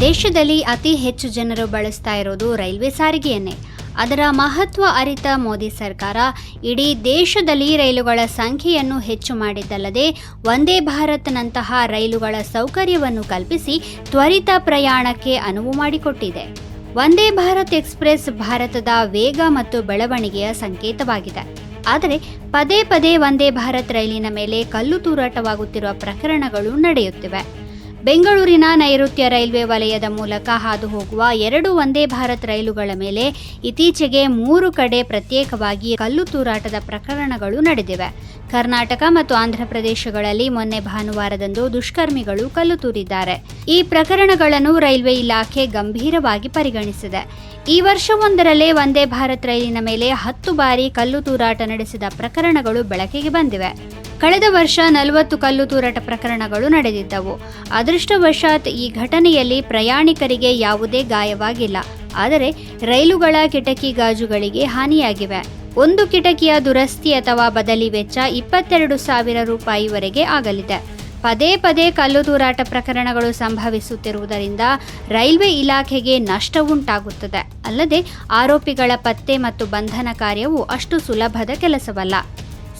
ದೇಶದಲ್ಲಿ ಅತಿ ಹೆಚ್ಚು ಜನರು ಬಳಸ್ತಾ ಇರೋದು ರೈಲ್ವೆ ಸಾರಿಗೆಯನ್ನೇ. ಅದರ ಮಹತ್ವ ಅರಿತ ಮೋದಿ ಸರ್ಕಾರ ಇಡೀ ದೇಶದಲ್ಲಿ ರೈಲುಗಳ ಸಂಖ್ಯೆಯನ್ನು ಹೆಚ್ಚು ಮಾಡಿದ್ದಲ್ಲದೆ, ವಂದೇ ಭಾರತ್ನಂತಹ ರೈಲುಗಳ ಸೌಕರ್ಯವನ್ನು ಕಲ್ಪಿಸಿ ತ್ವರಿತ ಪ್ರಯಾಣಕ್ಕೆ ಅನುವು ಮಾಡಿಕೊಟ್ಟಿದೆ. ವಂದೇ ಭಾರತ್ ಎಕ್ಸ್ಪ್ರೆಸ್ ಭಾರತದ ವೇಗ ಮತ್ತು ಬೆಳವಣಿಗೆಯ ಸಂಕೇತವಾಗಿದೆ. ಆದರೆ ಪದೇ ಪದೇ ವಂದೇ ಭಾರತ್ ರೈಲಿನ ಮೇಲೆ ಕಲ್ಲು ತೂರಾಟವಾಗುತ್ತಿರುವ ಪ್ರಕರಣಗಳು ನಡೆಯುತ್ತಿವೆ. ಬೆಂಗಳೂರಿನ ನೈಋತ್ಯ ರೈಲ್ವೆ ವಲಯದ ಮೂಲಕ ಹಾದು ಹೋಗುವ ಎರಡು ವಂದೇ ಭಾರತ್ ರೈಲುಗಳ ಮೇಲೆ ಇತ್ತೀಚೆಗೆ ಮೂರು ಕಡೆ ಪ್ರತ್ಯೇಕವಾಗಿ ಕಲ್ಲು ತೂರಾಟದ ಪ್ರಕರಣಗಳು ನಡೆದಿವೆ. ಕರ್ನಾಟಕ ಮತ್ತು ಆಂಧ್ರಪ್ರದೇಶಗಳಲ್ಲಿ ಮೊನ್ನೆ ಭಾನುವಾರದಂದು ದುಷ್ಕರ್ಮಿಗಳು ಕಲ್ಲು ತೂರಿದ್ದಾರೆ. ಈ ಪ್ರಕರಣಗಳನ್ನು ರೈಲ್ವೆ ಇಲಾಖೆ ಗಂಭೀರವಾಗಿ ಪರಿಗಣಿಸಿದೆ. ಈ ವರ್ಷವೊಂದರಲ್ಲೇ ವಂದೇ ಭಾರತ್ ರೈಲಿನ ಮೇಲೆ ಹತ್ತು ಬಾರಿ ಕಲ್ಲು ತೂರಾಟ ನಡೆಸಿದ ಪ್ರಕರಣಗಳು ಬೆಳಕಿಗೆ ಬಂದಿವೆ. ಕಳೆದ ವರ್ಷ ನಲವತ್ತು ಕಲ್ಲು ತೂರಾಟ ಪ್ರಕರಣಗಳು ನಡೆದಿದ್ದವು. ಅದೃಷ್ಟವಶಾತ್ ಈ ಘಟನೆಯಲ್ಲಿ ಪ್ರಯಾಣಿಕರಿಗೆ ಯಾವುದೇ ಗಾಯವಾಗಿಲ್ಲ. ಆದರೆ ರೈಲುಗಳ ಕಿಟಕಿ ಗಾಜುಗಳಿಗೆ ಹಾನಿಯಾಗಿವೆ. ಒಂದು ಕಿಟಕಿಯ ದುರಸ್ತಿ ಅಥವಾ ಬದಲಿ ವೆಚ್ಚ ಇಪ್ಪತ್ತೆರಡು ಸಾವಿರ ರೂಪಾಯಿವರೆಗೆ ಆಗಲಿದೆ. ಪದೇ ಪದೇ ಕಲ್ಲು ತೂರಾಟ ಪ್ರಕರಣಗಳು ಸಂಭವಿಸುತ್ತಿರುವುದರಿಂದ ರೈಲ್ವೆ ಇಲಾಖೆಗೆ ನಷ್ಟವುಂಟಾಗುತ್ತದೆ ಅಲ್ಲದೆ ಆರೋಪಿಗಳ ಪತ್ತೆ ಮತ್ತು ಬಂಧನ ಕಾರ್ಯವು ಅಷ್ಟು ಸುಲಭದ ಕೆಲಸವಲ್ಲ.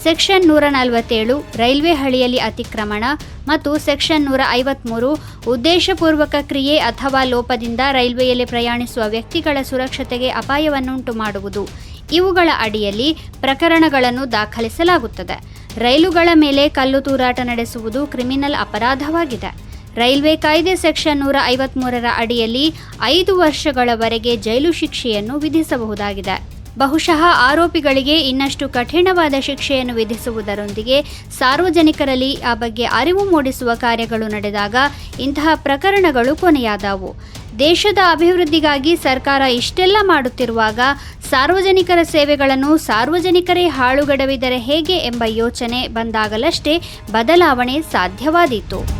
ಸೆಕ್ಷನ್ ನೂರ ನಲವತ್ತೇಳು ರೈಲ್ವೆ ಹಳಿಯಲ್ಲಿ ಅತಿಕ್ರಮಣ ಮತ್ತು ಸೆಕ್ಷನ್ ನೂರ ಐವತ್ಮೂರು ಉದ್ದೇಶಪೂರ್ವಕ ಕ್ರಿಯೆ ಅಥವಾ ಲೋಪದಿಂದ ರೈಲ್ವೆಯಲ್ಲಿ ಪ್ರಯಾಣಿಸುವ ವ್ಯಕ್ತಿಗಳ ಸುರಕ್ಷತೆಗೆ ಅಪಾಯವನ್ನುಂಟು ಮಾಡುವುದು. ಇವುಗಳ ಅಡಿಯಲ್ಲಿ ಪ್ರಕರಣಗಳನ್ನು ದಾಖಲಿಸಲಾಗುತ್ತದೆ. ರೈಲುಗಳ ಮೇಲೆ ಕಲ್ಲು ತೂರಾಟ ನಡೆಸುವುದು ಕ್ರಿಮಿನಲ್ ಅಪರಾಧವಾಗಿದೆ. ರೈಲ್ವೆ ಕಾಯ್ದೆ ಸೆಕ್ಷನ್ ನೂರ ಐವತ್ಮೂರರ ಅಡಿಯಲ್ಲಿ ಐದು ವರ್ಷಗಳವರೆಗೆ ಜೈಲು ಶಿಕ್ಷೆಯನ್ನು ವಿಧಿಸಬಹುದಾಗಿದೆ. ಬಹುಶಃ ಆರೋಪಿಗಳಿಗೆ ಇನ್ನಷ್ಟು ಕಠಿಣವಾದ ಶಿಕ್ಷೆಯನ್ನು ವಿಧಿಸುವುದರೊಂದಿಗೆ ಸಾರ್ವಜನಿಕರಲ್ಲಿ ಆ ಬಗ್ಗೆ ಅರಿವು ಮೂಡಿಸುವ ಕಾರ್ಯಗಳು ನಡೆದಾಗ ಇಂತಹ ಪ್ರಕರಣಗಳು ಕೊನೆಯಾದವು. ದೇಶದ ಅಭಿವೃದ್ಧಿಗಾಗಿ ಸರ್ಕಾರ ಇಷ್ಟೆಲ್ಲ ಮಾಡುತ್ತಿರುವಾಗ ಸಾರ್ವಜನಿಕರ ಸೇವೆಗಳನ್ನು ಸಾರ್ವಜನಿಕರೇ ಹಾಳುಗಡವಿದರೆ ಹೇಗೆ ಎಂಬ ಯೋಚನೆ ಬಂದಾಗಲಷ್ಟೇ ಬದಲಾವಣೆ ಸಾಧ್ಯವಾದೀತು.